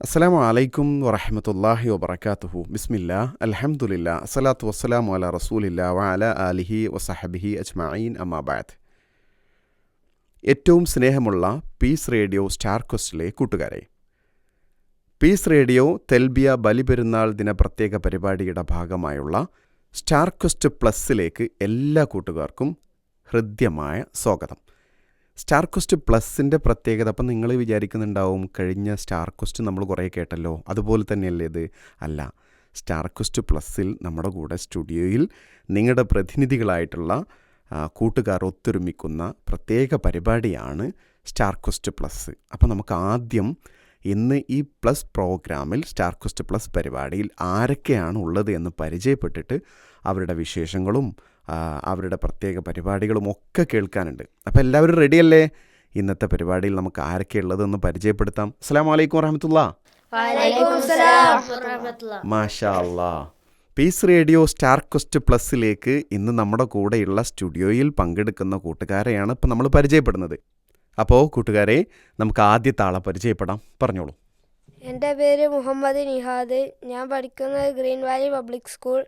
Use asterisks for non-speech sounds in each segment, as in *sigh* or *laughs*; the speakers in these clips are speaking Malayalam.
അസ്സലാമു അലൈക്കും വറഹമത്തല്ലാഹി വബർക്കാത്തുഹു ബിസ്മില്ല അലഹമുല്ല അസലാത്തു വസ്സലാമു അല റസൂലില്ല വഅല അലിഹി വസഹബിഹി അജ്മഈൻ. അമ്മാബാദ് ഏറ്റവും സ്നേഹമുള്ള പീസ് റേഡിയോ സ്റ്റാർ ക്വസ്റ്റിലെ കൂട്ടുകാരെ പീസ് റേഡിയോ തെൽബിയ ബലിപെരുന്നാൾ ദിന പ്രത്യേക പരിപാടിയുടെ ഭാഗമായുള്ള സ്റ്റാർ ക്വസ്റ്റ് പ്ലസ്സിലേക്ക് എല്ലാ കൂട്ടുകാർക്കും ഹൃദ്യമായ സ്വാഗതം. സ്റ്റാർ ക്വസ്റ്റ് പ്ലസിന്റെ പ്രത്യേകത അപ്പം നിങ്ങൾ വിചാരിക്കുന്നുണ്ടാവും കഴിഞ്ഞ സ്റ്റാർ നമ്മൾ കുറേ കേട്ടല്ലോ അതുപോലെ തന്നെയല്ലേ ഇത്? അല്ല സ്റ്റാർ ക്വസ്റ്റ് പ്ലസ്സിൽ നമ്മുടെ കൂടെ സ്റ്റുഡിയോയിൽ നിങ്ങളുടെ പ്രതിനിധികളായിട്ടുള്ള കൂട്ടുകാർ ഒത്തൊരുമിക്കുന്ന പ്രത്യേക പരിപാടിയാണ് സ്റ്റാർ ക്വസ്റ്റ് പ്ലസ്. അപ്പോൾ നമുക്ക് ആദ്യം ഇന്ന് ഈ പ്ലസ് പ്രോഗ്രാമിൽ സ്റ്റാർ ക്വസ്റ്റ് പ്ലസ് പരിപാടിയിൽ ആരൊക്കെയാണ് ഉള്ളത് എന്ന് പരിചയപ്പെട്ടിട്ട് അവരുടെ വിശേഷങ്ങളും അവരുടെ പ്രത്യേക പരിപാടികളും ഒക്കെ കേൾക്കാനുണ്ട്. അപ്പോൾ എല്ലാവരും റെഡിയല്ലേ ഇന്നത്തെ പരിപാടിയിൽ നമുക്ക് ആരൊക്കെ ഉള്ളതെന്ന് പരിചയപ്പെടുത്താം. അസ്സാം വലൈക്കും വറഹമത്തുള്ള. മാഷാ അല്ലാ പീസ് റേഡിയോ സ്റ്റാർ ക്വസ്റ്റ് പ്ലസ്സിലേക്ക് ഇന്ന് നമ്മുടെ കൂടെയുള്ള സ്റ്റുഡിയോയിൽ പങ്കെടുക്കുന്ന കൂട്ടുകാരെയാണ് ഇപ്പം നമ്മൾ പരിചയപ്പെടുന്നത്. അപ്പോൾ കൂട്ടുകാരെ നമുക്ക് ആദ്യത്തെ ആളെ പരിചയപ്പെടാം. പറഞ്ഞോളൂ. എന്റെ പേര് മുഹമ്മദ് നിഹാദ്. ഞാൻ പഠിക്കുന്നത് ഗ്രീൻ വാലി പബ്ലിക് സ്കൂൾ.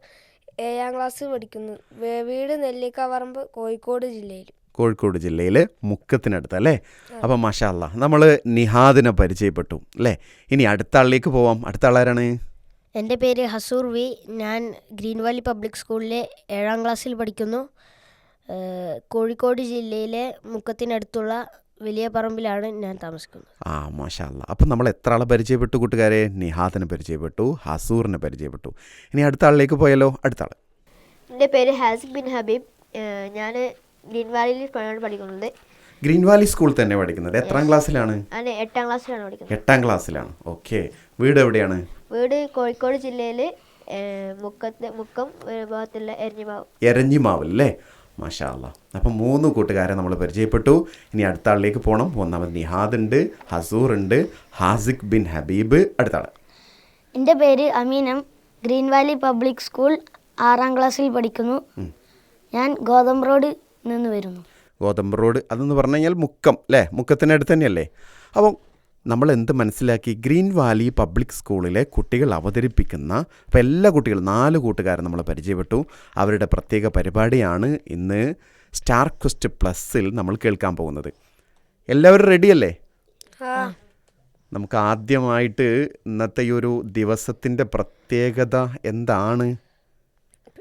ഏഴാം ക്ലാസ് പഠിക്കുന്നു. വേവീട് നെല്ലിക്കവറമ്പ് കോഴിക്കോട് ജില്ലയിൽ. കോഴിക്കോട് ജില്ലയിൽ മുക്കത്തിനടുത്ത് അല്ലേ? അപ്പം മഷാല്ല നമ്മൾ നിഹാദിനെ പരിചയപ്പെട്ടു അല്ലേ? ഇനി അടുത്ത ആളിലേക്ക് പോവാം. അടുത്ത ആളാരാണ് എന്റെ പേര് ഹസൂർ വി. ഞാൻ ഗ്രീൻ വാലി പബ്ലിക് സ്കൂളിലെ ഏഴാം ക്ലാസ്സിൽ പഠിക്കുന്നു. കോഴിക്കോട് ജില്ലയിലെ മുക്കത്തിനടുത്തുള്ള വലിയ പറമ്പിലാണ് ഞാൻ താമസിക്കുന്നത്. ആ മാഷാ അല്ലാ അപ്പം നമ്മൾ എത്ര ആളെ പരിചയപ്പെട്ടു കൂട്ടുകാരെ? നിഹാദിനെ പരിചയപ്പെട്ടു ഹസൂറിനെ പരിചയപ്പെട്ടു. ഇനി അടുത്ത ആളിലേക്ക് പോയാലോ? അടുത്ത ആൾ എന്റെ പേര് ഹാസിഖ് ബിൻ ഹബീബ്. ഞാൻ ഗ്രീൻ വാലിയിൽ പഠിക്കുന്നത് ഗ്രീൻ വാലി സ്കൂൾ തന്നെ പഠിക്കുന്നത്. എത്രാം ക്ലാസ്സിലാണ്? അതെ എട്ടാം ക്ലാസ്സിലാണ് പഠിക്കുന്നത്. എട്ടാം ക്ലാസ്സിലാണ്. ഓക്കെ. വീട് എവിടെയാണ്? വീട് കോഴിക്കോട് ജില്ലയിൽ മുക്കത്ത് മുക്കം ഭാഗത്തുള്ള എരഞ്ഞിമാവ്. എരഞ്ഞിമാവ് അല്ലേ? മാഷാ അല്ലാ അപ്പം മൂന്ന് കൂട്ടുകാരെ നമ്മൾ പരിചയപ്പെട്ടു. ഇനി അടുത്ത ആളിലേക്ക് പോകണം ഒന്നാമത് നിഹാദ് ഉണ്ട് ഹസൂർ ഉണ്ട് ഹാസിഖ് ബിൻ ഹബീബ്. അടുത്ത ആൾ എന്റെ പേര് Aminam. Green valley public school ആറാം ക്ലാസ്സിൽ പഠിക്കുന്നു. ഞാൻ ഗോതമ്പ് റോഡ് നിന്ന് വരുന്നു. ഗോതമ്പ് റോഡ് അതെന്ന് പറഞ്ഞു കഴിഞ്ഞാൽ മുക്കം അല്ലേ? മുക്കത്തിനടുത്ത് തന്നെയല്ലേ? അപ്പം നമ്മൾ എന്ത് മനസ്സിലാക്കി? ഗ്രീൻ വാലി പബ്ലിക് സ്കൂളിലെ കുട്ടികൾ അവതരിപ്പിക്കുന്ന ഇപ്പം എല്ലാ കുട്ടികളും നാല് കൂട്ടുകാരെ നമ്മൾ പരിചയപ്പെട്ടു. അവരുടെ പ്രത്യേക പരിപാടിയാണ് ഇന്ന് സ്റ്റാർ ക്വസ്റ്റ് പ്ലസ്സിൽ നമ്മൾ കേൾക്കാൻ പോകുന്നത്. എല്ലാവരും റെഡിയല്ലേ? നമുക്ക് ആദ്യമായിട്ട് ഇന്നത്തെ ഈ ഒരു ദിവസത്തിന്റെ പ്രത്യേകത എന്താണ്?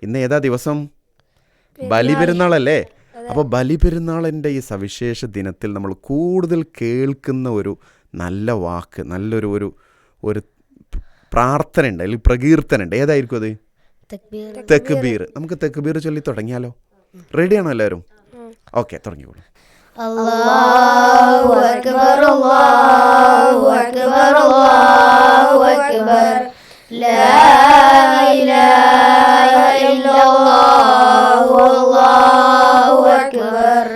ഇന്ന് ഏതാ ദിവസം? ബലിപെരുന്നാളല്ലേ അപ്പോൾ ബലിപെരുന്നാളിന്റെ ഈ സവിശേഷ ദിനത്തിൽ നമ്മൾ കൂടുതൽ കേൾക്കുന്ന ഒരു നല്ല വാക്ക് നല്ലൊരു ഒരു ഒരു പ്രാർത്ഥന ഉണ്ട് അല്ലെങ്കിൽ പ്രകീർത്തന ഉണ്ട് ഏതായിരിക്കും അത്? തെക്കുബീർ തെക്ക് നമുക്ക് തെക്കുബീർ ചൊല്ലി തുടങ്ങിയാലോ? റെഡിയാണോ എല്ലാവരും? ഓക്കെ തുടങ്ങിക്കോളൂ. അല്ലാഹു അക്ബർ അല്ലാഹു അക്ബർ അല്ലാഹു അക്ബർ. ലാ ഇലാഹ ഇല്ലല്ലാഹു അല്ലാഹു അക്ബർ.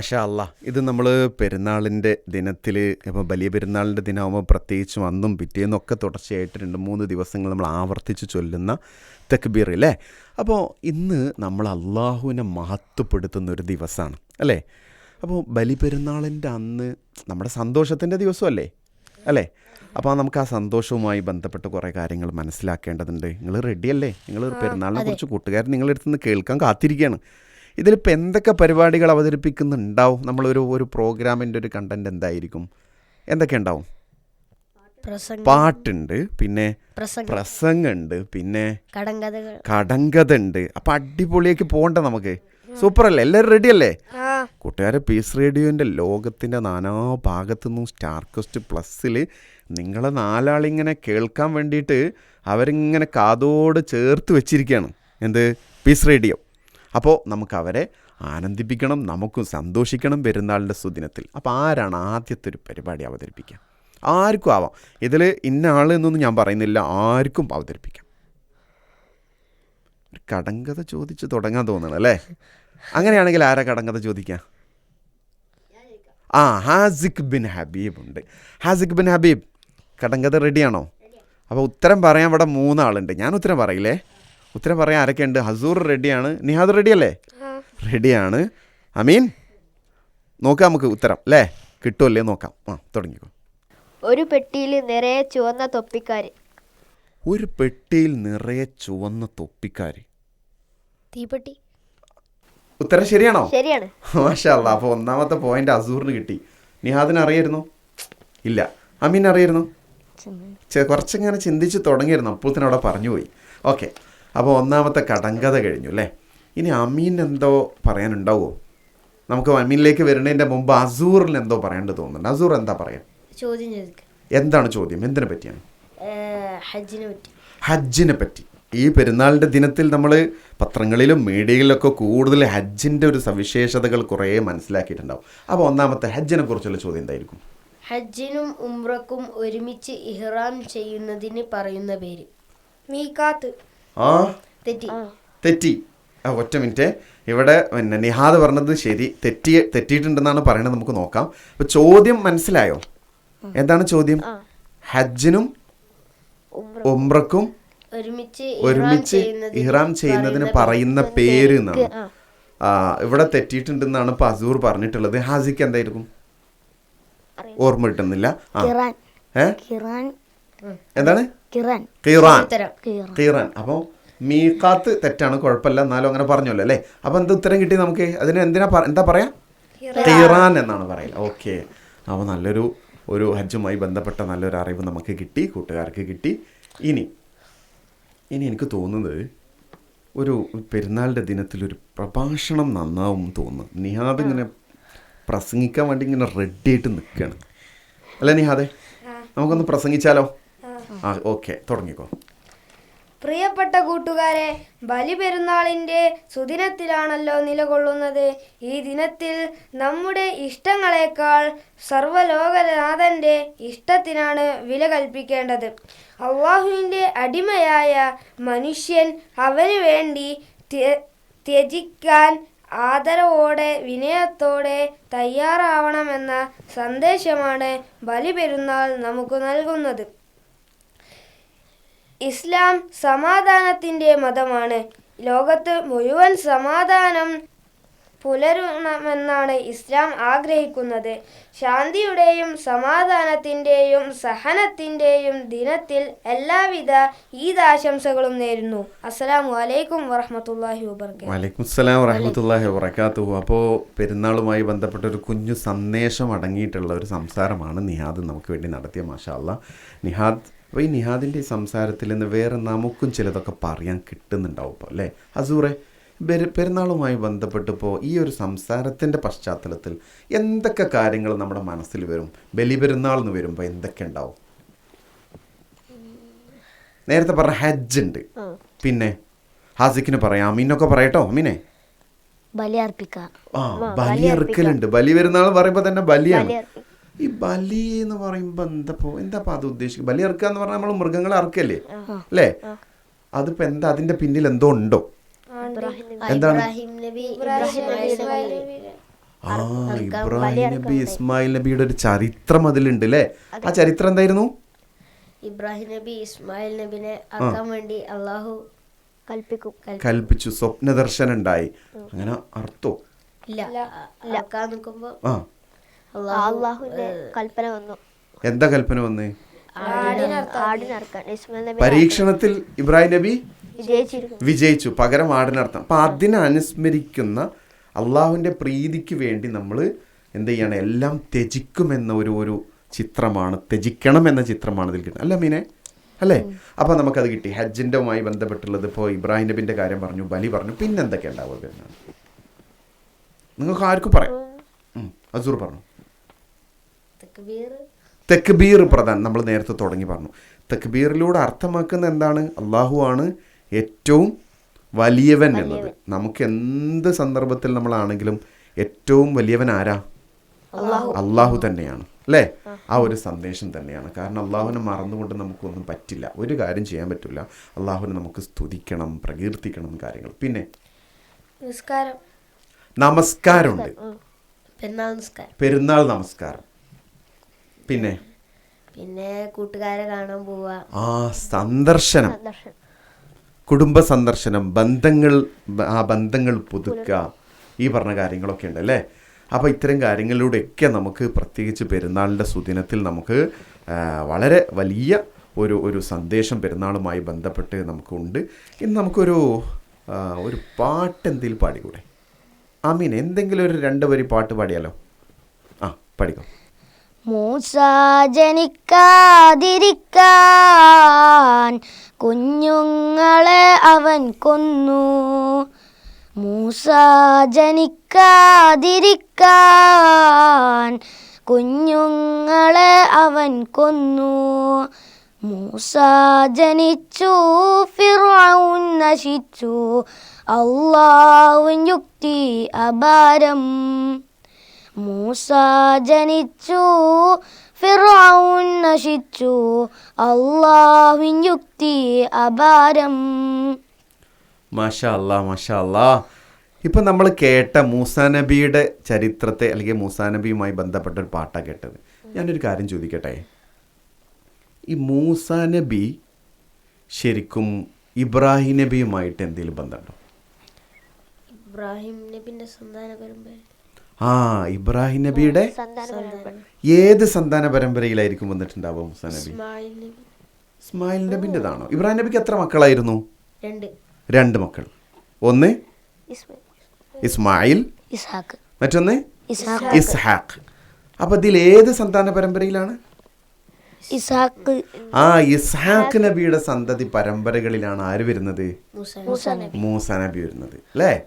മാഷാ അല്ലാ ഇത് നമ്മൾ പെരുന്നാളിന്റെ ദിനത്തിൽ ഇപ്പോൾ വലിയ പെരുന്നാളിന്റെ ദിനമാകുമ്പോൾ പ്രത്യേകിച്ചും അന്നും പിറ്റേന്നും ഒക്കെ തുടർച്ചയായിട്ട് രണ്ട് മൂന്ന് ദിവസങ്ങൾ നമ്മൾ ആവർത്തിച്ച് ചൊല്ലുന്ന തെക്ബീർ അല്ലേ അപ്പോൾ ഇന്ന് നമ്മൾ അള്ളാഹുവിനെ മഹത്വപ്പെടുത്തുന്ന ഒരു ദിവസമാണ് അല്ലേ? അപ്പോൾ ബലിപെരുന്നാളിന്റെ അന്ന് നമ്മുടെ സന്തോഷത്തിന്റെ ദിവസമല്ലേ അല്ലേ? അപ്പോൾ നമുക്ക് ആ സന്തോഷവുമായി ബന്ധപ്പെട്ട് കുറേ കാര്യങ്ങൾ മനസ്സിലാക്കേണ്ടതുണ്ട്. നിങ്ങൾ റെഡിയല്ലേ നിങ്ങൾ പെരുന്നാളിനെ കുറിച്ച് കൂട്ടുകാർ നിങ്ങളുടെ അടുത്ത് നിന്ന് കേൾക്കാൻ കാത്തിരിക്കുകയാണ്. ഇതിലിപ്പോൾ എന്തൊക്കെ പരിപാടികൾ അവതരിപ്പിക്കുന്നുണ്ടാവും? നമ്മളൊരു ഒരു പ്രോഗ്രാമിന്റെ ഒരു കണ്ടന്റ് എന്തായിരിക്കും? എന്തൊക്കെ ഉണ്ടാവും? പാട്ടുണ്ട് പിന്നെ പ്രസംഗുണ്ട് പ്രസംഗമുണ്ട് പിന്നെ കടങ്കഥ ഉണ്ട് അപ്പം അടിപൊളിയാക്കി പോകണ്ട നമുക്ക്. സൂപ്പർ അല്ലേ എല്ലാവരും റെഡി അല്ലേ? കൂട്ടുകാരെ പീസ് റേഡിയോന്റെ ലോകത്തിന്റെ നാനാ ഭാഗത്തു നിന്നും സ്റ്റാർക്കസ്റ്റ് പ്ലസ്സിൽ നിങ്ങളെ നാലാളിങ്ങനെ കേൾക്കാൻ വേണ്ടിയിട്ട് അവരിങ്ങനെ കാതോട് ചേർത്ത് വെച്ചിരിക്കുകയാണ്. എന്ത്? പീസ് റേഡിയോ അപ്പോൾ നമുക്ക് അവരെ ആനന്ദിപ്പിക്കണം നമുക്കും സന്തോഷിക്കണം പെരുന്നാളിന്റെ സുദിനത്തിൽ. അപ്പോൾ ആരാണ് ആദ്യത്തെ ഒരു പരിപാടി അവതരിപ്പിക്കുക? ആർക്കും ആവാം. ഇതിൽ ഇന്ന ആൾ എന്നൊന്നും ഞാൻ പറയുന്നില്ല. ആർക്കും അവതരിപ്പിക്കാം. ഒരു കടങ്കത ചോദിച്ച് തുടങ്ങാൻ തോന്നണം അല്ലേ? അങ്ങനെയാണെങ്കിൽ ആരാ കടങ്കഥ ചോദിക്കാം ആ ഹാസിഖ് ബിൻ ഹബീബ് ഉണ്ട്. ഹാസിഖ് ബിൻ ഹബീബ് കടങ്കഥ റെഡിയാണോ അപ്പോൾ ഉത്തരം പറയാൻ ഇവിടെ മൂന്നാളുണ്ട്. ഞാൻ ഉത്തരം പറയില്ലേ? ഉത്തരം പറയാൻ ആരൊക്കെയുണ്ട് ഹസൂർ റെഡിയാണ്. നിഹാദ് റെഡിയല്ലേ? അല്ലേ റെഡിയാണ്. അമീൻ. നോക്കാം നമുക്ക് ഉത്തരം അല്ലേ കിട്ടുമല്ലേ നോക്കാം. ആ തുടങ്ങിക്കോ. ഒരു പെട്ടിയിൽ നിറയെ ചുവന്ന തൊപ്പിക്കാര്. ഒരു പെട്ടിയിൽ നിറയെ ചുവന്ന തൊപ്പിക്കാര്. തീപ്പെട്ടി. ഉത്തരം ശരിയാണോ? ശരിയാണ്. മാഷല്ല അപ്പോൾ ഒന്നാമത്തെ പോയിന്റ് അസൂറിന് കിട്ടി. നിഹാദിന് അറിയായിരുന്നു? ഇല്ല. അമീൻ അറിയായിരുന്നു? കുറച്ചിങ്ങനെ ചിന്തിച്ച് തുടങ്ങിയിരുന്നു. അപ്പോൾ തന്നെ അവിടെ പറഞ്ഞു പോയി. ഓക്കെ. അപ്പോൾ ഒന്നാമത്തെ കടങ്കഥ കഴിഞ്ഞു അല്ലേ? ഇനി അമീൻ എന്തോ പറയാനുണ്ടാവുമോ നമുക്ക് അമീനിലേക്ക് വരുന്നതിന്റെ മുമ്പ് അസൂറിൽ എന്തോ പറയേണ്ടത് തോന്നുന്നുണ്ട്. അസൂർ എന്താ പറയാ? ചോദ്യം എന്താണ് ചോദ്യം? എന്തിനെ പറ്റിയാണ്? ഹജ്ജിനെ പറ്റി. ഹജ്ജിനെ പറ്റി. ഈ പെരുന്നാളിന്റെ ദിനത്തിൽ നമ്മൾ പത്രങ്ങളിലും മീഡിയയിലൊക്കെ കൂടുതൽ ഹജ്ജിന്റെ ഒരു സവിശേഷതകൾ കുറേ മനസ്സിലാക്കിയിട്ടുണ്ടാവും. അപ്പോൾ ഒന്നാമത്തെ ഹജ്ജിനെ കുറിച്ചുള്ള ചോദ്യം എന്തായിരിക്കും? ഹജ്ജിനും ഉംറക്കും ഒരുമിച്ച് ഇഹ്റാം ചെയ്യുന്നതിന് പറയുന്ന പേര്. മീക്കാത്ത് ആ? തെറ്റി. ആ. ഒറ്റ മിനിറ്റ്. ഇവിടെ പിന്നെ നിഹാദ് പറഞ്ഞത് ശരി. തെറ്റി തെറ്റിയിട്ടുണ്ടെന്നാണ് പറയണത്. നമുക്ക് നോക്കാം. അപ്പൊ ചോദ്യം മനസ്സിലായോ? എന്താണ് ചോദ്യം? ഹജ്ജിനും ഉംറക്കും ഒരുമിച്ച് ഇഹ്റാം ചെയ്യുന്നതിന് പറയുന്ന പേര് എന്നാണ്. ആ. ഇവിടെ തെറ്റിയിട്ടുണ്ടെന്നാണ് ഇപ്പൊ അസൂർ പറഞ്ഞിട്ടുള്ളത്. ഹാസിക്ക് എന്തായിരിക്കും? ഓർമ്മ കിട്ടുന്നില്ല. ആ. കിറാൻ. അപ്പോൾ മീക്കാത്ത് തെറ്റാണ് കുഴപ്പമില്ല എന്നാലും അങ്ങനെ പറഞ്ഞല്ലോ അല്ലേ? അപ്പോൾ എന്ത് ഉത്തരം കിട്ടി നമുക്ക്? അതിന് എന്തിനാ എന്താ പറയാ? കിറാൻ. എന്നാണ് പറയുക. ഓക്കെ. അപ്പോൾ നല്ലൊരു ഒരു ഹജ്ജുമായി ബന്ധപ്പെട്ട നല്ലൊരു അറിവ് നമുക്ക് കിട്ടി കൂട്ടുകാർക്ക് കിട്ടി. ഇനി ഇനി എനിക്ക് തോന്നുന്നത് ഒരു പെരുന്നാളിന്റെ ദിനത്തിൽ ഒരു പ്രഭാഷണം നന്നാവും എന്ന് തോന്നുന്നു. നിഹാദ് ഇങ്ങനെ പ്രസംഗിക്കാൻ വേണ്ടി ഇങ്ങനെ റെഡി ആയിട്ട് നിൽക്കുകയാണ് അല്ലേ നിഹാദെ? നമുക്കൊന്ന് പ്രസംഗിച്ചാലോ? ഓക്കെ തുടങ്ങിക്കോ. പ്രിയപ്പെട്ട കൂട്ടുകാരെ ബലിപെരുന്നാളിന്റെ സുദിനത്തിലാണല്ലോ നിലകൊള്ളുന്നത്. ഈ ദിനത്തിൽ നമ്മുടെ ഇഷ്ടങ്ങളെക്കാൾ സർവലോകനാഥന്റെ ഇഷ്ടത്തിനാണ് വില കൽപ്പിക്കേണ്ടത്. അള്ളാഹുവിന്റെ അടിമയായ മനുഷ്യൻ അവന് വേണ്ടി ത്യ- ത്യജിക്കാൻ ആദരവോടെ വിനയത്തോടെ തയ്യാറാവണമെന്ന സന്ദേശമാണ് ബലിപെരുന്നാൾ നമുക്ക് നൽകുന്നത്. ഇസ്ലാം സമാധാനത്തിന്റെ മതമാണ്. ലോകത്ത് മുഴുവൻ സമാധാനം പുലരണമെന്നാണ് ഇസ്ലാം ആഗ്രഹിക്കുന്നത്. ശാന്തിയുടെയും സമാധാനത്തിന്റെയും സഹനത്തിന്റെയും ദിനത്തിൽ എല്ലാവിധ ഈദ് ആശംസകളും നേരുന്നു. അസ്സലാമു അലൈക്കും വറഹമത്തല്ലാഹി വബർക്കാത്തു വലൈക്കും അസ്സലാം വറഹമത്തല്ലാഹി വബർക്കാത്തു അപ്പോൾ പെരുന്നാളുമായി ബന്ധപ്പെട്ട ഒരു കുഞ്ഞു സന്ദേശം അടങ്ങിയിട്ടുള്ള ഒരു സംസാരമാണ് നിഹാദ് നമുക്ക് വേണ്ടി നടത്തിയ മാഷാ അല്ല നിഹാദ് അപ്പോൾ ഈ നിഹാദിന്റെ സംസാരത്തിൽ നിന്ന് വേറെ നമുക്കും ചിലതൊക്കെ പറയാൻ കിട്ടുന്നുണ്ടാവും ഇപ്പോൾ അല്ലേ? അസൂറെ പെരു പെരുന്നാളുമായി ബന്ധപ്പെട്ടപ്പോൾ ഈ ഒരു സംസാരത്തിന്റെ പശ്ചാത്തലത്തിൽ എന്തൊക്കെ കാര്യങ്ങൾ നമ്മുടെ മനസ്സിൽ വരും? ബലി പെരുന്നാൾ എന്ന് വരുമ്പോൾ എന്തൊക്കെ ഉണ്ടാവും? നേരത്തെ പറഞ്ഞ ഹജ്ജ് ഉണ്ട്. പിന്നെ ഹാസിക്കിന് പറയാം അമീനൊക്കെ പറയട്ടോ അമീനെ. ബലി അർപ്പിക്കുക ആ ബലി അറുക്കലുണ്ട് ബലി പെരുന്നാൾ പറയുമ്പോൾ തന്നെ ബലിയാണ്. ഈ ബലി എന്ന് പറയുമ്പോൾ എന്താ എന്താ അത് ഉദ്ദേശിക്കും ബലി ഇറക്കുക എന്ന് പറഞ്ഞാൽ നമ്മൾ മൃഗങ്ങളെ ഇറക്കല്ലേ അല്ലേ അതിപ്പോ എന്താ അതിന്റെ പിന്നിൽ എന്തോ ഉണ്ടോ? എന്താണ്? ആ ഇബ്രാഹിം നബി ഇസ്മായിൽ നബിയുടെ ഒരു ചരിത്രം അതിലുണ്ട് അല്ലേ ആ ചരിത്രം എന്തായിരുന്നു? ഇബ്രാഹിം നബി ഇസ്മായിൽ നബിനെ ആക്കാൻ വേണ്ടി അള്ളാഹു കൽപ്പിച്ചു സ്വപ്ന ദർശനം ഉണ്ടായി അങ്ങനെ അർത്ഥോ? ഇല്ല. ആക്കാൻ ആ. അള്ളാഹുവിന്റെ കൽപ്പന വന്നു. എന്താ കൽപ്പന വന്ന്? പരീക്ഷണത്തിൽ ഇബ്രാഹിം നബി വിജയിച്ചു. പകരം ആടിനർത്ഥം. അപ്പൊ അതിനെ അനുസ്മരിക്കുന്ന അള്ളാഹുവിന്റെ പ്രീതിക്ക് വേണ്ടി നമ്മൾ എന്ത് ചെയ്യണം? എല്ലാം ത്യജിക്കുമെന്ന ഒരു ഒരു ചിത്രമാണ്. ത്യജിക്കണം എന്ന ചിത്രമാണ് ഇതിൽ കിട്ടുന്നത്. അല്ല മീനെ? അല്ലേ? അപ്പൊ നമുക്കത് കിട്ടി. ഹജ്ജിന്റെവുമായി ബന്ധപ്പെട്ടുള്ളത് ഇപ്പോൾ ഇബ്രാഹിം നബിന്റെ കാര്യം പറഞ്ഞു ബലി പറഞ്ഞു. പിന്നെ എന്തൊക്കെ ഉണ്ടാവുക? എന്നാണ് നിങ്ങൾക്ക് ആർക്കും പറയാം. ഉം, അസൂർ പറഞ്ഞു. തക്ബീർ. പ്രധാൻ. നമ്മൾ നേരത്തെ തുടങ്ങി പറഞ്ഞു. തെക്ബീറിലൂടെ അർത്ഥമാക്കുന്ന എന്താണ്? അള്ളാഹു ആണ് ഏറ്റവും വലിയവൻ എന്നത്. നമുക്ക് എന്ത് സന്ദർഭത്തിൽ നമ്മളാണെങ്കിലും ഏറ്റവും വലിയവൻ ആരാ? അള്ളാഹു തന്നെയാണ്. അല്ലേ? ആ. ഒരു സന്ദേശം തന്നെയാണ്. കാരണം അള്ളാഹുവിനെ മറന്നുകൊണ്ട് നമുക്കൊന്നും പറ്റില്ല. ഒരു കാര്യം ചെയ്യാൻ പറ്റില്ല. അള്ളാഹുവിനെ നമുക്ക് സ്തുതിക്കണം പ്രകീർത്തിക്കണം കാര്യങ്ങൾ. പിന്നെ? നമസ്കാരമുണ്ട്. പെരുന്നാൾ നമസ്കാരം. പിന്നെ? പിന്നെ കൂട്ടുകാരെ കാണാൻ പോവാ. ആ സന്ദർശനം. കുടുംബ സന്ദർശനം ബന്ധങ്ങൾ ആ ബന്ധങ്ങൾ പുതുക്കുക. ഈ പറഞ്ഞ കാര്യങ്ങളൊക്കെ ഉണ്ട് അല്ലേ അപ്പോൾ ഇത്തരം കാര്യങ്ങളിലൂടെയൊക്കെ നമുക്ക് പ്രത്യേകിച്ച് പെരുന്നാളിന്റെ സുദിനത്തിൽ നമുക്ക് വളരെ വലിയ ഒരു ഒരു സന്ദേശം പെരുന്നാളുമായി ബന്ധപ്പെട്ട് നമുക്കുണ്ട്. ഇന്ന് നമുക്കൊരു ഒരു പാട്ട് എന്തെങ്കിലും പാടിക്കൂടെ? അമീൻ എന്തെങ്കിലും ഒരു രണ്ട് വരി പാട്ട് പാടിയാലോ? ആ പഠിക്കാം. മൂസ ജനിക്കാതിരിക്കാൻ കുഞ്ഞുങ്ങളെ അവൻ കൊന്നു. മൂസ ജനിക്കാതിരിക്കാൻ കുഞ്ഞുങ്ങളെ അവൻ കൊന്നു. മൂസ ജനിച്ചു ഫിറൗൻ നശിച്ചു. അള്ളാവും യുക്തി അപാരം. മൂസ ജനിച്ചു ഫിറൗൻ നശിച്ചു. അള്ളാഹുവിൻ യുക്തി അപാരം. മാഷാ അല്ലാ മാഷാ അല്ലാ ഇപ്പം നമ്മൾ കേട്ട മൂസാ നബിയുടെ ചരിത്രത്തെ അല്ലെങ്കിൽ മൂസാ നബിയുമായി ബന്ധപ്പെട്ട ഒരു പാട്ടാണ് കേട്ടത്. ഞാനൊരു കാര്യം ചോദിക്കട്ടെ? ഈ മൂസാ നബി ശരിക്കും ഇബ്രാഹിം നബിയുമായിട്ട് എന്തെങ്കിലും ബന്ധമുണ്ടോ? ഇബ്രാഹിം നബിന്റെ സന്താന പരമ്പര ആ ഇബ്രാഹിം നബിയുടെ ഏത് സന്താന പരമ്പരയിലായിരിക്കും വന്നിട്ടുണ്ടാവുക മൂസാ നബി? ഇസ്മായിൽ നബി. ഇസ്മായിൽ നബിന്റെതാണോ? ഇബ്രാഹിം നബിക്ക് എത്ര മക്കളായിരുന്നു? രണ്ട്. രണ്ട് മക്കൾ. ഒന്ന് ഇസ്മായിൽ മറ്റൊന്ന് ഇസ്ഹാഖ് അപ്പൊ ഇതിൽ ഏത് സന്താന പരമ്പരയിലാണ്? ഇസ്ഹാക്ക്. ആ ഇസ്ഹാഖ് നബിയുടെ സന്തതി പരമ്പരകളിലാണ് ആര് വരുന്നത്? മൂസ മൂസ നബി. വരുന്നത് അല്ലേ?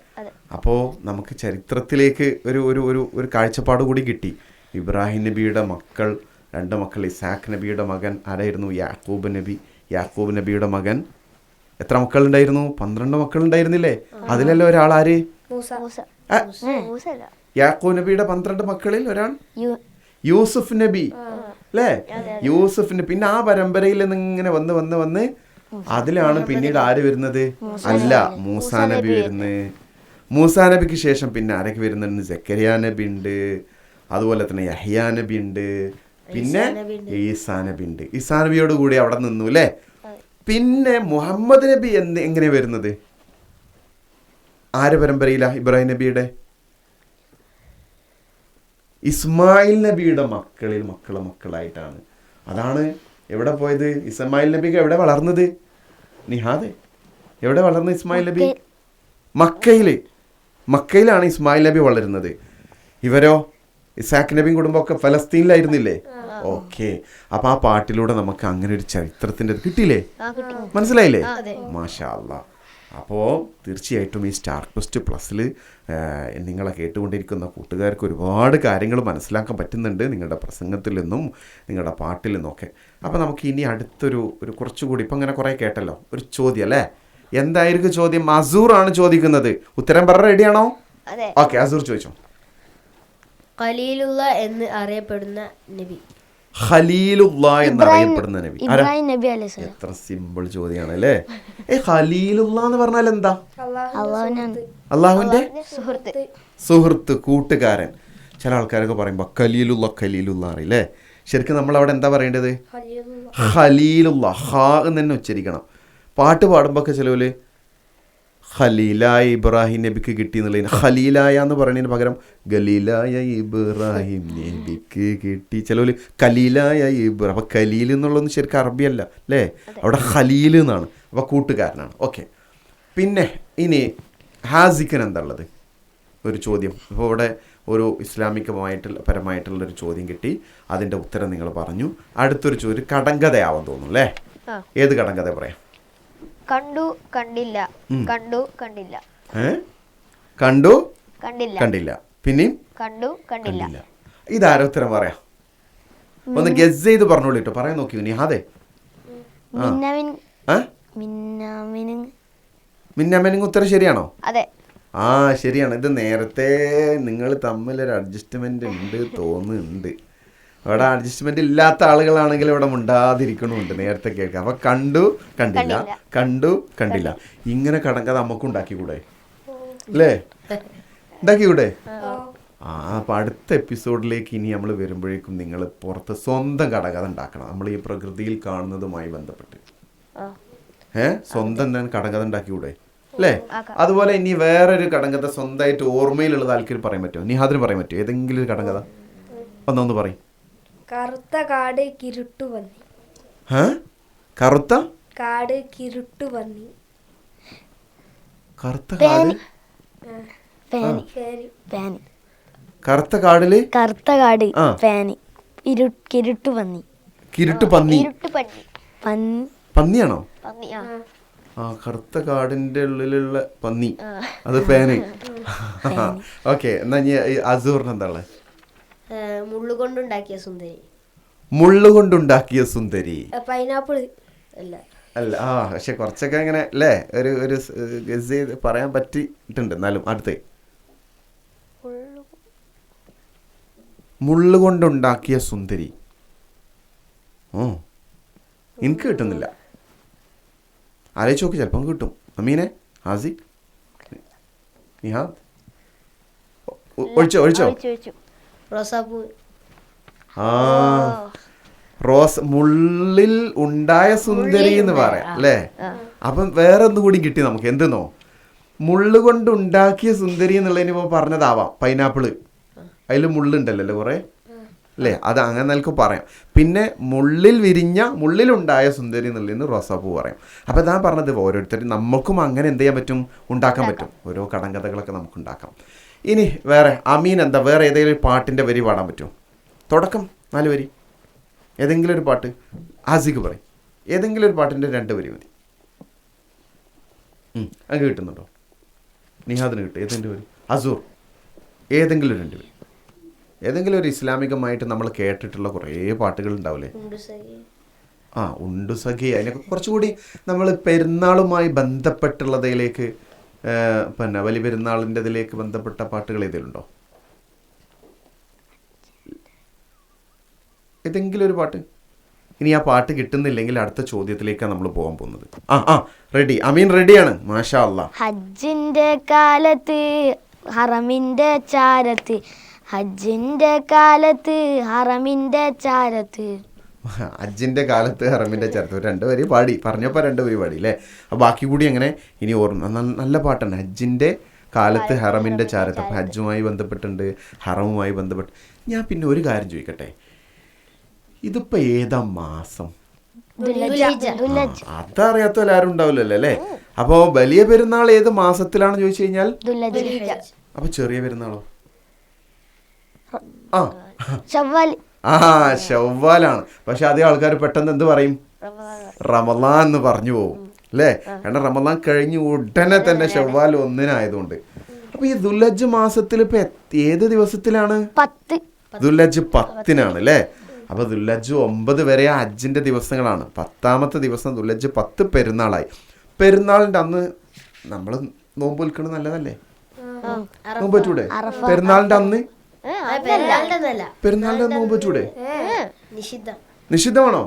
അപ്പോ നമുക്ക് ചരിത്രത്തിലേക്ക് ഒരു ഒരു ഒരു ഒരു കാഴ്ചപ്പാട് കൂടി കിട്ടി. ഇബ്രാഹിം നബിയുടെ മക്കൾ രണ്ട് മക്കൾ ഇസാഖ് നബിയുടെ മകൻ ആരായിരുന്നു? യാക്കൂബ് നബി. യാക്കൂബ് നബിയുടെ മകൻ. എത്ര മക്കളുണ്ടായിരുന്നു? പന്ത്രണ്ട് മക്കളുണ്ടായിരുന്നില്ലേ? അതിലല്ലോ ഒരാൾ ആര്? മൂസ. മൂസ. മൂസ അല്ല. യാക്കൂബ് നബിയുടെ പന്ത്രണ്ട് മക്കളിൽ ഒരാൾ? യൂസുഫ് നബി. അല്ലേ യൂസഫിന്റെ പിന്നെ ആ പരമ്പരയിൽ നിന്ന് ഇങ്ങനെ വന്ന് വന്ന് വന്ന് അതിലാണ് പിന്നീട് ആര് വരുന്നത്? അല്ല മൂസാ നബി വരുന്നത്. മൂസാ നബിക്ക് ശേഷം പിന്നെ ആരൊക്കെ വരുന്നുണ്ട്? ജക്കരിയ നബി ഉണ്ട് അതുപോലെ തന്നെ യഹിയാ നബി ഉണ്ട് പിന്നെ ഈസാ നബി ഉണ്ട്. ഈസാ നബിയോട് കൂടി അവിടെ നിന്നു അല്ലേ പിന്നെ മുഹമ്മദ് നബി എന്ത് എങ്ങനെ വരുന്നത്? ആര് പരമ്പരയിലാ ഇബ്രാഹിം നബിയുടെ? ഇസ്മായിൽ നബിയുടെ മക്കളിൽ മക്കളെ മക്കളായിട്ടാണ്. അതാണ് എവിടെ പോയത്? ഇസ്മായിൽ നബിക്ക് എവിടെ വളർന്നത്? നിഹാദെ എവിടെ വളർന്നത് ഇസ്മായിൽ നബി? മക്കയിൽ മക്കയിലാണ് ഇസ്മായിൽ നബി വളരുന്നത്. ഇവരോ? ഇസാഖ് നബിയും കുടുംബമൊക്കെ ഫലസ്തീനിലായിരുന്നില്ലേ? ഓക്കെ. അപ്പൊ ആ പാട്ടിലൂടെ നമുക്ക് അങ്ങനെ ഒരു ചരിത്രത്തിന്റെ കിട്ടിയില്ലേ? മനസ്സിലായില്ലേ? മാഷാ അല്ലാ അപ്പോൾ തീർച്ചയായിട്ടും ഈ സ്റ്റാർ ക്വസ്റ്റ് പ്ലസ്സിൽ നിങ്ങളെ കേട്ടുകൊണ്ടിരിക്കുന്ന കൂട്ടുകാർക്ക് ഒരുപാട് കാര്യങ്ങൾ മനസ്സിലാക്കാൻ പറ്റുന്നുണ്ട് നിങ്ങളുടെ പ്രസംഗത്തിൽ നിന്നും നിങ്ങളുടെ പാട്ടിൽ നിന്നൊക്കെ അപ്പോൾ നമുക്ക് ഇനി അടുത്തൊരു ഒരു കുറച്ചുകൂടി ഇപ്പം ഇങ്ങനെ കുറേ കേട്ടല്ലോ ഒരു ചോദ്യം അല്ലേ? എന്തായിരിക്കും ചോദ്യം? അസൂർ ആണ് ചോദിക്കുന്നത്. ഉത്തരം പറ റെഡിയാണോ? ഓക്കെ അസൂർ ചോദിച്ചോ. ഖലീലുള്ള എന്ന് അറിയപ്പെടുന്ന നബി. ഖലീലുല്ലാ എന്നറിയപ്പെടുന്ന നബി. നബി എത്ര സിമ്പിൾ ചോദ്യമാണ് അല്ലേ ഏ എന്ന് പറഞ്ഞാൽ എന്താ? അള്ളാഹുവിന്റെ സുഹൃത്ത്. കൂട്ടുകാരൻ. ചില ആൾക്കാരൊക്കെ പറയുമ്പോൾ ഖലീലുള്ള ഖലീലുള്ള അറിയില്ലേ ശരിക്കും നമ്മൾ അവിടെ എന്താ പറയേണ്ടത്? ഖലീലുള്ള ഹാ എന്ന് തന്നെ ഉച്ചരിക്കണം. പാട്ട് പാടുമ്പോൾ ഒക്കെ ചിലവര് ഖലീലായ ഇബ്രാഹിം നബിക്ക് കിട്ടി എന്നുള്ളതിന് ഖലീലായ എന്ന് പറയുന്നതിന് പകരം ഖലീലായ ഇബ്രാഹിം നബിക്ക് കിട്ടി. ചിലവര് കലീലായ ഇബ്രാ അപ്പൊ കലീൽ എന്നുള്ളതൊന്നും ശരിക്കും അറബിയല്ല അല്ലേ അവിടെ ഖലീൽ എന്നാണ്. അപ്പൊ കൂട്ടുകാരനാണ്. ഓക്കെ. പിന്നെ ഇനി ഹാസിക്കൻ എന്താ ഉള്ളത്? ഒരു ചോദ്യം. അപ്പോൾ ഇവിടെ ഒരു ഇസ്ലാമികമായിട്ടുള്ള പരമായിട്ടുള്ള ഒരു ചോദ്യം കിട്ടി. അതിന്റെ ഉത്തരം നിങ്ങൾ പറഞ്ഞു. അടുത്തൊരു ചോദ്യം കടങ്കഥയാവാൻ തോന്നുന്നു അല്ലേ. ഏത് കടങ്കഥ പറയാം? കണ്ടു കണ്ടില്ല. കണ്ടു കണ്ടില്ല. കണ്ടു കണ്ടില്ല. കണ്ടില്ല. പിന്നെയും? കണ്ടു കണ്ടില്ല. ഇതാരോ ഉത്തരം പറയാം? ഒന്ന് ഗസ് ചെയ്ത് പറഞ്ഞോളൂ കേട്ടോ. പറയാൻ നോക്കി നിഹാദേ മിന്നവിൻ. ആ? മിന്നമിന് മിന്നമ്മനിങ് ഉത്തരം ശരിയാണോ? അതെ. ആ ശരിയാണ്. ഇത് നേരത്തെ നിങ്ങൾ തമ്മിൽ ഒരു അഡ്ജസ്റ്റ്മെന്റ് ഉണ്ട് തോന്നുന്നുണ്ട്. അവിടെ അഡ്ജസ്റ്റ്മെന്റ് ഇല്ലാത്ത ആളുകളാണെങ്കിൽ ഇവിടെ മുണ്ടാതിരിക്കണമുണ്ട് നേരത്തെ കേൾക്കുക അപ്പൊ കണ്ടു കണ്ടില്ല. കണ്ടു കണ്ടില്ല. ഇങ്ങനെ കടങ്കഥ നമുക്ക് ഉണ്ടാക്കിക്കൂടെ? അല്ലേ ഉണ്ടാക്കിക്കൂടെ? ആ അപ്പൊ അടുത്ത എപ്പിസോഡിലേക്ക് ഇനി നമ്മൾ വരുമ്പോഴേക്കും നിങ്ങൾ പുറത്ത് സ്വന്തം കടകഥ ഉണ്ടാക്കണം. നമ്മൾ ഈ പ്രകൃതിയിൽ കാണുന്നതുമായി ബന്ധപ്പെട്ട്. ഏ? സ്വന്തം എന്താണ് കടകഥ ഉണ്ടാക്കിക്കൂടെ? അല്ലേ അതുപോലെ ഇനി വേറൊരു കടങ്കഥ സ്വന്തമായിട്ട് ഓർമ്മയിലുള്ള താല്പര്യം പറയാൻ പറ്റുമോ? നിഹാദിന് പറയാൻ പറ്റുമോ? ഏതെങ്കിലും ഒരു കടങ്കഥ ഒന്നൊന്ന് പറയും. കറുത്ത കാട് കിരുട്ടു പന്നി ഏ കറുത്ത? കാട് കിരുട്ടു പന്നി കറുത്ത കാട്? പേനി ശരി പേനി. കറുത്ത കാടിൽ? കറുത്ത കാട് ഇരു കിരുട്ടു പന്നി കിരുട്ടു പന്നി. ഇരുട്ട് പന്നി. പന്നി. പന്നിയാണോ? പന്നി ആ. കറുത്ത കാടിന്റെ ഉള്ളിലുള്ള പന്നി. അത് ഫാന് *laughs* ഓക്കെ എന്നാ അസൂറിന് എന്താ ഉള്ളത് മുള്ളുകൊണ്ടുണ്ടാക്കിയ സുന്ദരി. മുള്ളുകൊണ്ടുണ്ടാക്കിയ സുന്ദരി. പൈനാപ്പിൾ അല്ല. അല്ല ആ പക്ഷെ കുറച്ചൊക്കെ ഇങ്ങനെ അല്ലേ ഒരു ഒരു ഗസ് ചെയ്ത് പറയാൻ പറ്റിയിട്ടുണ്ട്. എന്നാലും അടുത്ത്. മുള്ളു കൊണ്ടുണ്ടാക്കിയ സുന്ദരി. ഓ എനിക്ക് കിട്ടുന്നില്ല. ആലോചിച്ച് നോക്ക് ചിലപ്പം കിട്ടും. അമീനെ ഹാസി നിഹാദ് ഒഴിച്ചു ഒഴിച്ചു. റോസാപ്പൂ. ആ. റോസ് മുള്ളിൽ ഉണ്ടായ സുന്ദരി എന്ന് പറയാം അല്ലേ? അപ്പം വേറെ ഒന്നും കൂടി കിട്ടി നമുക്ക് എന്തെന്നോ? മുള്ളു കൊണ്ട് ഉണ്ടാക്കിയ സുന്ദരി എന്നുള്ളതിന് ഇപ്പോൾ പറഞ്ഞതാവാം പൈനാപ്പിൾ. അതിൽ മുള്ളുണ്ടല്ലോ കുറെ? അല്ലേ? അത് അങ്ങനെ നിലയ്ക്ക് പറയാം. പിന്നെ മുള്ളിൽ വിരിഞ്ഞ മുള്ളിലുണ്ടായ സുന്ദരി എന്നുള്ളതിന് റോസാപ്പൂ പറയാം. അപ്പോൾ ഞാൻ പറഞ്ഞത് ഓരോരുത്തരും നമുക്കും അങ്ങനെ എന്ത് ചെയ്യാൻ പറ്റും? ഉണ്ടാക്കാൻ പറ്റും. ഓരോ കടങ്കഥകളൊക്കെ നമുക്ക് ഉണ്ടാക്കാം. ഇനി വേറെ അമീൻ എന്താ? വേറെ ഏതെങ്കിലും ഒരു പാട്ടിന്റെ വരി പാടാൻ പറ്റുമോ? തുടക്കം നാല് വരി. ഏതെങ്കിലും ഒരു പാട്ട്. ആസിക്ക് പറയും. ഏതെങ്കിലും ഒരു പാട്ടിന്റെ രണ്ട് വരി മതി. അത് കിട്ടുന്നുണ്ടോ? നിഹാദിന് കിട്ടും. ഏതെങ്കിലും വരി അസൂർ. ഏതെങ്കിലും രണ്ട് വരി. ഏതെങ്കിലും ഒരു ഇസ്ലാമികമായിട്ട് നമ്മൾ കേട്ടിട്ടുള്ള കുറേ പാട്ടുകൾ ഉണ്ടാവില്ലേ ആ ഉണ്ടു സഖി. അതിനൊക്കെ കുറച്ചുകൂടി നമ്മൾ പെരുന്നാളുമായി ബന്ധപ്പെട്ടുള്ളതിലേക്ക് പിന്നെ വലിയ പെരുന്നാളിന്റെ ഇതിലേക്ക് ബന്ധപ്പെട്ട പാട്ടുകൾ ഏതെങ്കിലും ഉണ്ടോ ഏതെങ്കിലും ഒരു പാട്ട്? ഇനി ആ പാട്ട് കിട്ടുന്നില്ലെങ്കിൽ അടുത്ത ചോദ്യത്തിലേക്കാണ് നമ്മൾ പോകാൻ പോകുന്നത്. ആ ആ റെഡി അമീൻ റെഡിയാണ് മാഷാ അല്ലാ ഹജ്ജിന്റെ കാലത്ത് ഹറമിന്റെ ചാരത്ത് ഹജ്ജിന്റെ കാലത്ത് ഹറമിന്റെ ചാരത്ത്. അജ്ജിന്റെ കാലത്ത് ഹറമിന്റെ ചേർത്ത്. രണ്ട് വരി പാടി. പറഞ്ഞപ്പോൾ രണ്ട് വരി പാടി അല്ലേ അപ്പോൾ ബാക്കി കൂടി അങ്ങനെ ഇനി ഓർമ്മ നല്ല പാട്ടാണ്. ഹജ്ജിന്റെ കാലത്ത് ഹറമിന്റെ ചരിത്രം അപ്പം ഹജ്ജുമായി ബന്ധപ്പെട്ടുണ്ട് ഹറമുമായി ബന്ധപ്പെട്ട്. ഞാൻ പിന്നെ ഒരു കാര്യം ചോദിക്കട്ടെ? ഇതിപ്പോ ഏതാ മാസം? അതറിയാത്ത ആരും ഉണ്ടാവില്ലല്ലോ അല്ലേ അപ്പോൾ വലിയ പെരുന്നാൾ ഏത് മാസത്തിലാണ് ചോദിച്ചു കഴിഞ്ഞാൽ? അപ്പൊ ചെറിയ പെരുന്നാളോ? ആ. ആ ഷവ്വാലാണ് പക്ഷെ അതേ ആൾക്കാർ പെട്ടെന്ന് എന്ത് പറയും? റമലാൻ എന്ന് പറഞ്ഞു പോകും അല്ലേ? കാരണം റമലാൻ കഴിഞ്ഞ് ഉടനെ തന്നെ ഷവ്വാൽ ഒന്നിനായതുകൊണ്ട്. അപ്പൊ ഈ ദുല്ലജ് മാസത്തിൽ ഇപ്പൊ ഏത് ദിവസത്തിലാണ്? ദുല്ലജ് പത്തിനാണ് അല്ലേ? അപ്പൊ ദുല്ലജ് ഒമ്പത് വരെ അജ്ജിന്റെ ദിവസങ്ങളാണ്. പത്താമത്തെ ദിവസം ദുല്ലജ് പത്ത് പെരുന്നാളായി. പെരുന്നാളിന്റെ അന്ന് നമ്മൾ നോമ്പ് വിൽക്കണത് നല്ലതല്ലേ? നോമ്പ് പറ്റൂടെ? പെരുന്നാളിന്റെ അന്ന് പെരുന്നാളിന്റെ നോമ്പ് നിഷിദ്ധം. നിഷിദ്ധമാണോ?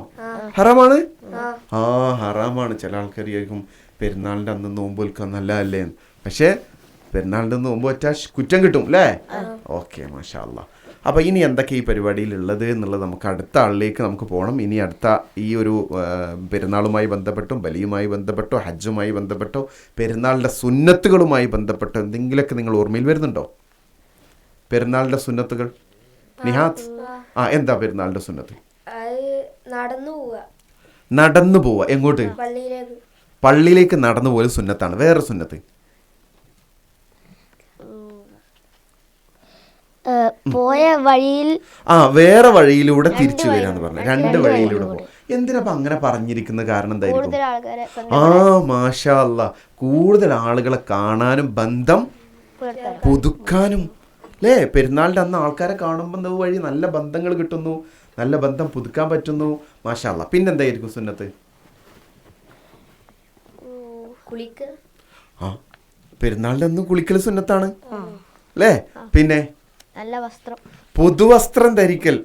ഹറാമാണ്? ആ. ഹറാമാണ്. ചില ആൾക്കാർ വിചാരിക്കും പെരുന്നാളിന്റെ അന്ന് നോമ്പ് വിൽക്കാൻ നല്ല അല്ലേ പക്ഷേ പെരുന്നാളിന്റെ നോമ്പ് വെച്ചാൽ കുറ്റം കിട്ടും അല്ലേ? ഓക്കെ മാഷാ അല്ലാ അപ്പോൾ ഇനി എന്തൊക്കെ ഈ പരിപാടിയിൽ ഉള്ളത് എന്നുള്ളത് നമുക്ക് അടുത്ത ആളിലേക്ക് നമുക്ക് പോകണം ഇനി അടുത്ത ഈ ഒരു പെരുന്നാളുമായി ബന്ധപ്പെട്ടും ബലിയുമായി ബന്ധപ്പെട്ടോ ഹജ്ജുമായി ബന്ധപ്പെട്ടോ പെരുന്നാളിന്റെ സുന്നത്തുകളുമായി ബന്ധപ്പെട്ടോ എന്തെങ്കിലുമൊക്കെ നിങ്ങൾ ഓർമ്മയിൽ വരുന്നുണ്ടോ? പെരുന്നാളിന്റെ സുന്നത്തുകൾ? നിഹാത്ത് ആ എന്താ പെരുന്നാളിന്റെ സുന്നത്ത്? അത് നടന്നു പോവുക നടന്നു പോവുക എങ്ങോട്ട്? പള്ളിയിലേക്ക്. നടന്നു പോലും സുന്നത്താണ്. വേറെ സുന്നത്ത്? പോയ വഴിയിൽ ആ വേറെ വഴിയിലൂടെ തിരിച്ചു വരാന്ന് പറഞ്ഞു. രണ്ട് വഴിയിലൂടെ പോകും എന്തിനപ്പം അങ്ങനെ പറഞ്ഞിരിക്കുന്ന കാരണം എന്തായിരിക്കും? ആ മാഷാ അല്ല കൂടുതൽ ആളുകളെ കാണാനും ബന്ധം പുതുക്കാനും അല്ലേ പെരുന്നാളിന്റെ അന്ന് ആൾക്കാരെ കാണുമ്പോൾ എന്താ വഴി? നല്ല ബന്ധങ്ങൾ കിട്ടുന്നു. നല്ല ബന്ധം പുതുക്കാൻ പറ്റുന്നു. മാഷാ അല്ല പിന്നെന്തായിരിക്കും സുന്നത്ത്? കുളിക്ക് ആ. പെരുന്നാളിന്റെ അന്ന് കുളിക്കൽ സുന്നത്താണ്. അല്ലേ പിന്നെ? നല്ല വസ്ത്രം. പുതുവസ്ത്രം ധരിക്കൽ.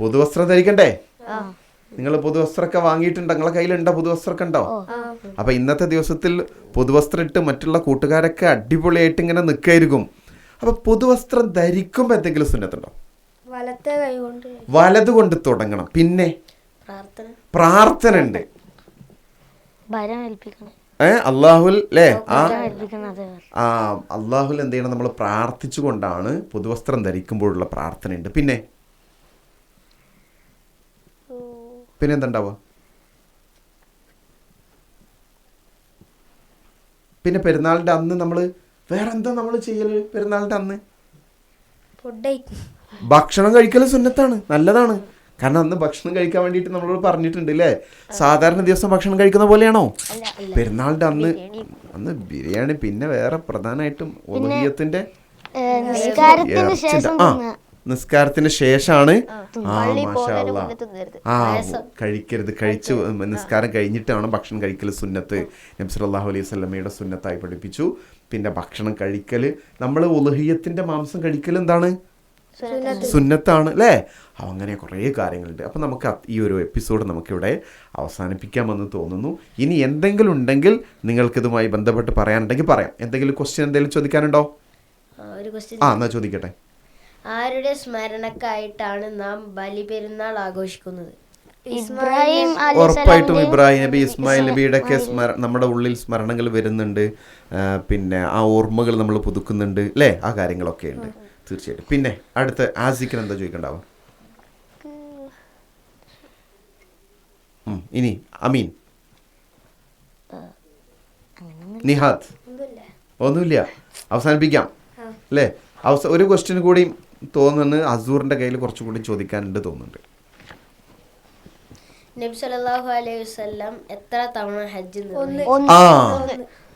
പുതുവസ്ത്രം ധരിക്കണ്ടേ? നിങ്ങൾ പുതുവസ്ത്രമൊക്കെ വാങ്ങിയിട്ടുണ്ട്. നിങ്ങളെ കയ്യിലുണ്ടോ പുതുവസ്ത്രമൊക്കെ ഉണ്ടോ? അപ്പൊ ഇന്നത്തെ ദിവസത്തിൽ പുതുവസ്ത്രം ഇട്ട് മറ്റുള്ള കൂട്ടുകാരൊക്കെ അടിപൊളിയായിട്ട് ഇങ്ങനെ നിൽക്കായിരിക്കും അപ്പൊ പുതുവസ്ത്രം ധരിക്കുമ്പോൾ എന്തെങ്കിലും സുന്നത്തുണ്ടോ? വലത് കൊണ്ട് തുടങ്ങണം. പിന്നെ? പ്രാർത്ഥന. ഉണ്ട്. അള്ളാഹുൽ അല്ലേ ആ ആ അള്ളാഹുൽ എന്ത് ചെയ്യണം? നമ്മൾ പ്രാർത്ഥിച്ചുകൊണ്ടാണ് പുതുവസ്ത്രം ധരിക്കുമ്പോഴുള്ള പ്രാർത്ഥനയുണ്ട് പിന്നെ? പിന്നെ എന്തുണ്ടാവുക? പിന്നെ പെരുന്നാളിന്റെ അന്ന് നമ്മൾ വേറെ എന്താ നമ്മൾ ചെയ്യൽ പെരുന്നാളിന്റെ അന്ന് ഭക്ഷണം കഴിക്കൽ സുന്നത്താണ് നല്ലതാണ്. കാരണം അന്ന് ഭക്ഷണം കഴിക്കാൻ വേണ്ടിയിട്ട് നമ്മളോട് പറഞ്ഞിട്ടുണ്ട് അല്ലേ സാധാരണ ദിവസം ഭക്ഷണം കഴിക്കുന്ന പോലെയാണോ? പെരുന്നാളിന്റെ അന്ന് അന്ന് ബിരിയാണി പിന്നെ വേറെ പ്രധാനമായിട്ടും ആ. തിന്നുക. നിസ്കാരത്തിന് ശേഷമാണ് ആ പള്ളി മാഷാ പോകുന്നതിന് അല്ലാ. മുന്നേ തിന്നരുത്. ആ കഴിക്കരുത്. കഴിച്ച് നിസ്കാരം കഴിഞ്ഞിട്ട് വേണം ഭക്ഷണം കഴിക്കൽ സുന്നത്ത്. നബി സല്ലല്ലാഹു അലൈഹി സ്വലമയുടെ സുന്നത്തായി പഠിപ്പിച്ചു. പിന്നെ ഭക്ഷണം കഴിക്കൽ നമ്മൾ ഉലഹിയത്തിന്റെ മാംസം കഴിക്കൽ എന്താണ്? സുന്നത്താണ് അല്ലേ? അങ്ങനെ കുറേ കാര്യങ്ങളുണ്ട്. അപ്പം നമുക്ക് ഈ ഒരു എപ്പിസോഡ് നമുക്കിവിടെ അവസാനിപ്പിക്കാമെന്ന് തോന്നുന്നു. ഇനി എന്തെങ്കിലും ഉണ്ടെങ്കിൽ നിങ്ങൾക്കിതുമായി ബന്ധപ്പെട്ട് പറയാനുണ്ടെങ്കിൽ പറയാം. എന്തെങ്കിലും ക്വസ്റ്റ്യൻ എന്തെങ്കിലും ചോദിക്കാനുണ്ടോ? ആ, എന്നാൽ ക്വസ്റ്റ്യൻ ആ എന്നാ ചോദിക്കട്ടെ. ആരുടെ സ്മരണക്കായിട്ടാണ് നാം ബലിപെരുന്നാൾ ആഘോഷിക്കുന്നത്? ഇബ്രാഹിം ഉറപ്പായിട്ടും ഇബ്രാഹിം നബി ഇസ്മായിൽ നബിയുടെ ഒക്കെ സ്മര നമ്മുടെ ഉള്ളിൽ സ്മരണകൾ വരുന്നുണ്ട്. പിന്നെ ആ ഓർമ്മകൾ നമ്മൾ പുതുക്കുന്നുണ്ട് അല്ലേ ആ കാര്യങ്ങളൊക്കെ ഉണ്ട്. തീർച്ചയായിട്ടും. പിന്നെ അടുത്ത ആസിക്കിന് എന്താ ചോദിക്കണ്ടാവും? ഉം, ഇനി അമീൻ. നിഹാദ്. ഒന്നുമില്ല. അവസാനിപ്പിക്കാം. അല്ലേ അവസ ഒരു ക്വസ്റ്റ്യൻ കൂടി തോന്നുന്നു അസൂറിന്റെ കയ്യിൽ കുറച്ചും കൂടി ചോദിക്കാനുണ്ട് തോന്നുന്നുണ്ട്. നബി സല്ലല്ലാഹു അലൈഹി വസല്ലം എത്ര തവണ ഹജ്ജ് ആ.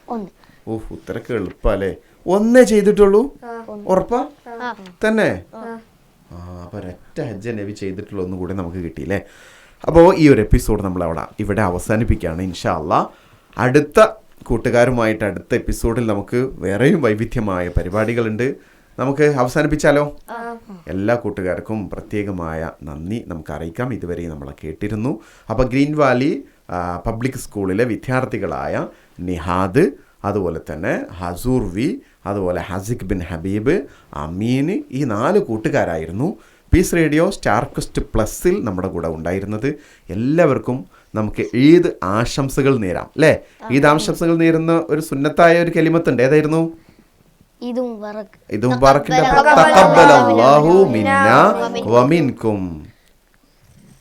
ഒന്ന്. ഓഹ് ഉത്തരക്ക് എളുപ്പല്ലേ? ഒന്നേ ചെയ്തിട്ടുള്ളൂ? ഉറപ്പാ? തന്നെ? ആ. അപ്പൊ ഒരൊറ്റ ഹജ്ജ് നബി ചെയ്തിട്ടുള്ള ഒന്നും കൂടി നമുക്ക് കിട്ടിയില്ലേ? അപ്പോൾ ഈ ഒരു എപ്പിസോഡ് നമ്മൾ അവിടെ ഇവിടെ അവസാനിപ്പിക്കുകയാണ് ഇൻഷാ അല്ലാ അടുത്ത കൂട്ടുകാരുമായിട്ട് അടുത്ത എപ്പിസോഡിൽ നമുക്ക് വേറെയും വൈവിധ്യമായ പരിപാടികളുണ്ട്. നമുക്ക് അവസാനിപ്പിച്ചാലോ? എല്ലാ കൂട്ടുകാർക്കും പ്രത്യേകമായ നന്ദി നമുക്ക് അറിയിക്കാം. ഇതുവരെ നമ്മളെ കേട്ടിരുന്നു. അപ്പോൾ ഗ്രീൻ വാലി പബ്ലിക് സ്കൂളിലെ വിദ്യാർത്ഥികളായ നിഹാദ് അതുപോലെ തന്നെ ഹസൂർ വി അതുപോലെ ഹസിഖ് ബിൻ ഹബീബ് അമീൻ ഈ നാല് കൂട്ടുകാരായിരുന്നു. പീസ് റേഡിയോ സ്റ്റാർ ക്വസ്റ്റ് പ്ലസ്സിൽ നമ്മുടെ കൂടെ ഉണ്ടായിരുന്നത്. എല്ലാവർക്കും നമുക്ക് ഈദ് ആശംസകൾ നേരാം അല്ലേ? ഈദ് ആശംസകൾ നേരുന്ന ഒരു സുന്നത്തായ ഒരു കെലിമത്തുണ്ട്. ഏതായിരുന്നു? ഇത് മുബാറക്ക് ഇത് മുബാറക്കിന്റെ തഖബ്ബലല്ലാഹു മിന്ന വമിൻകും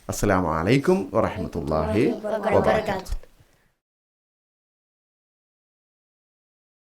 അസ്സലാമു അലൈക്കും വറഹ്മത്തുള്ളാഹി വബറകാതുഹു.